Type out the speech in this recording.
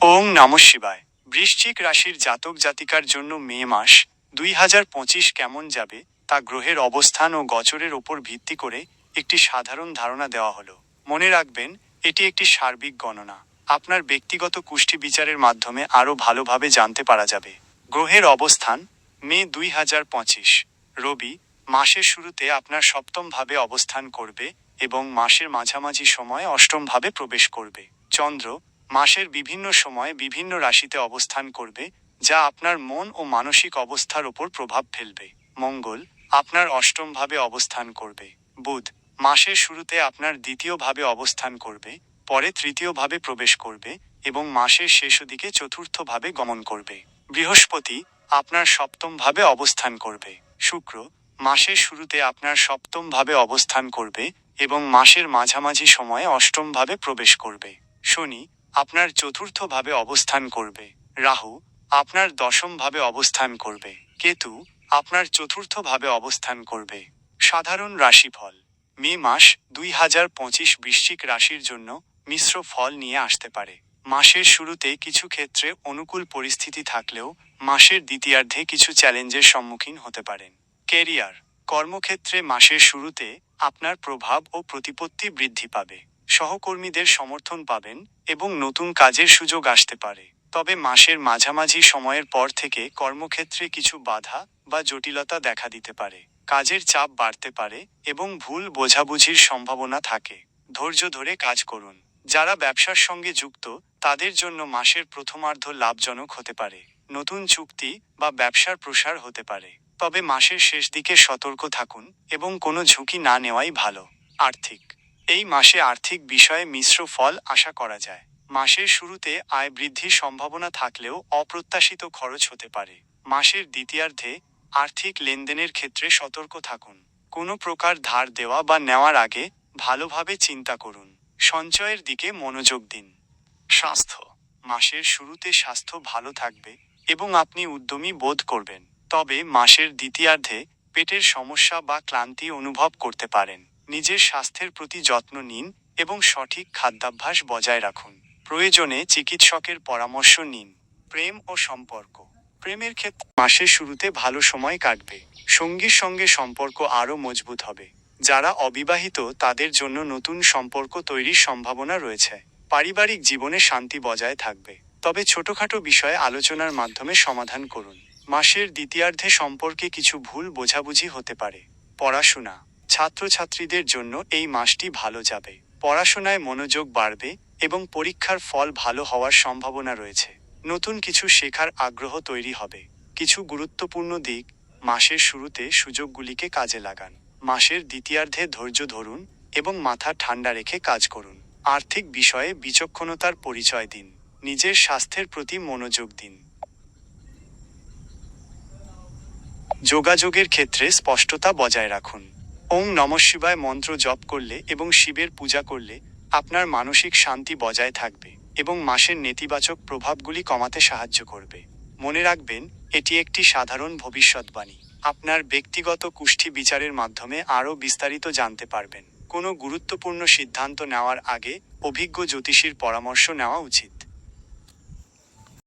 ওং নম শিবায়। বৃশ্চিক রাশির জাতক জাতিকার জন্য মে মাস দুই হাজার পঁচিশ কেমন যাবে তা গ্রহের অবস্থান ও গচরের ওপর ভিত্তি করে একটি সাধারণ ধারণা দেওয়া হলো। মনে রাখবেন, এটি একটি সার্বিক গণনা। আপনার ব্যক্তিগত কুষ্টি বিচারের মাধ্যমে আরও ভালোভাবে জানতে পারা যাবে। গ্রহের অবস্থান, মে দুই হাজার পঁচিশ। রবি, মাসের শুরুতে আপনার সপ্তম ভাবে অবস্থান করবে এবং মাসের মাঝামাঝি সময়ে অষ্টমভাবে প্রবেশ করবে। চন্দ্র মাসের বিভিন্ন সময়ে বিভিন্ন রাশিতে অবস্থান করবে, যা আপনার মন ও মানসিক অবস্থার ওপর প্রভাব ফেলবে। মঙ্গল, আপনার অষ্টম ভাবে অবস্থান করবে। বুধ, মাসের শুরুতে আপনার দ্বিতীয় ভাবে অবস্থান করবে, পরে তৃতীয় ভাবে প্রবেশ করবে এবং মাসের শেষ দিকে চতুর্থ ভাবে গমন করবে। বৃহস্পতি, আপনার সপ্তম ভাবে অবস্থান করবে। শুক্র, মাসের শুরুতে আপনার সপ্তম ভাবে অবস্থান করবে এবং মাসের মাঝামাঝি সময়ে অষ্টম ভাবে প্রবেশ করবে। শনি আপনার চতুর্থভাবে অবস্থান করবে। রাহু, আপনার দশমভাবে অবস্থান করবে। কেতু, আপনার চতুর্থভাবে অবস্থান করবে। সাধারণ রাশিফল, মে মাস দুই হাজার পঁচিশ বৃশ্চিক রাশির জন্য মিশ্র ফল নিয়ে আসতে পারে। মাসের শুরুতে কিছু ক্ষেত্রে অনুকূল পরিস্থিতি থাকলেও মাসের দ্বিতীয়ার্ধে কিছু চ্যালেঞ্জের সম্মুখীন হতে পারেন। কেরিয়ার কর্মক্ষেত্রে মাসের শুরুতে আপনার প্রভাব ও প্রতিপত্তি বৃদ্ধি পাবে। সহকর্মীদের সমর্থন পাবেন এবং নতুন কাজের সুযোগ আসতে পারে। তবে মাসের মাঝামাঝি সময়ের পর থেকে কর্মক্ষেত্রে কিছু বাধা বা জটিলতা দেখা দিতে পারে। কাজের চাপ বাড়তে পারে এবং ভুল বোঝাবুঝির সম্ভাবনা থাকে। ধৈর্য ধরে কাজ করুন। যারা ব্যবসার সঙ্গে যুক্ত, তাদের জন্য মাসের প্রথমার্ধ লাভজনক হতে পারে। নতুন চুক্তি বা ব্যবসার প্রসার হতে পারে। তবে মাসের শেষ দিকে সতর্ক থাকুন এবং কোনো ঝুঁকি না নেওয়াই ভালো। আর্থিক এই মাসে আর্থিক বিষয়ে মিশ্র ফল আশা করা যায়। মাসের শুরুতে আয় বৃদ্ধির সম্ভাবনা থাকলেও অপ্রত্যাশিত খরচ হতে পারে। মাসের দ্বিতীয়ার্ধে আর্থিক লেনদেনের ক্ষেত্রে সতর্ক থাকুন। কোনো প্রকার ধার দেওয়া বা নেওয়ার আগে ভালোভাবে চিন্তা করুন। সঞ্চয়ের দিকে মনোযোগ দিন। স্বাস্থ্য। মাসের শুরুতে স্বাস্থ্য ভালো থাকবে এবং আপনি উদ্যমী বোধ করবেন। তবে মাসের দ্বিতীয়ার্ধে পেটের সমস্যা বা ক্লান্তি অনুভব করতে পারেন। নিজের স্বাস্থ্যের প্রতি যত্ন নিন এবং সঠিক খাদ্যাভ্যাস বজায় রাখুন। প্রয়োজনে চিকিৎসকের পরামর্শ নিন। প্রেম ও সম্পর্ক। প্রেমের ক্ষেত্রে মাসের শুরুতে ভালো সময় কাটবে। সঙ্গীর সঙ্গে সম্পর্ক আরও মজবুত হবে। যারা অবিবাহিত, তাদের জন্য নতুন সম্পর্ক তৈরির সম্ভাবনা রয়েছে। পারিবারিক জীবনে শান্তি বজায় থাকবে। তবে ছোটখাটো বিষয়ে আলোচনার মাধ্যমে সমাধান করুন। মাসের দ্বিতীয়ার্ধে সম্পর্কে কিছু ভুল বোঝাবুঝি হতে পারে। পড়াশোনা। ছাত্রছাত্রীদের জন্য এই মাসটি ভালো যাবে। পড়াশোনায় মনোযোগ বাড়বে এবং পরীক্ষার ফল ভালো হওয়ার সম্ভাবনা রয়েছে। নতুন কিছু শেখার আগ্রহ তৈরি হবে। কিছু গুরুত্বপূর্ণ দিক মাসের শুরুতে সুযোগগুলিকে কাজে লাগান। মাসের দ্বিতীয়ার্ধে ধৈর্য ধরুন এবং মাথা ঠান্ডা রেখে কাজ করুন। আর্থিক বিষয়ে বিচক্ষণতার পরিচয় দিন। নিজের স্বাস্থ্যের প্রতি মনোযোগ দিন। যোগাযোগের ক্ষেত্রে স্পষ্টতা বজায় রাখুন। ওং নম শিবায় মন্ত্র জপ করলে এবং শিবের পূজা করলে আপনার মানসিক শান্তি বজায় থাকবে এবং মাসের নেতিবাচক প্রভাবগুলি কমাতে সাহায্য করবে। মনে রাখবেন, এটি একটি সাধারণ ভবিষ্যৎবাণী। আপনার ব্যক্তিগত কুষ্ঠি বিচারের মাধ্যমে আরও বিস্তারিত জানতে পারবেন। কোনো গুরুত্বপূর্ণ সিদ্ধান্ত নেওয়ার আগে অভিজ্ঞ জ্যোতিষীর পরামর্শ নেওয়া উচিত।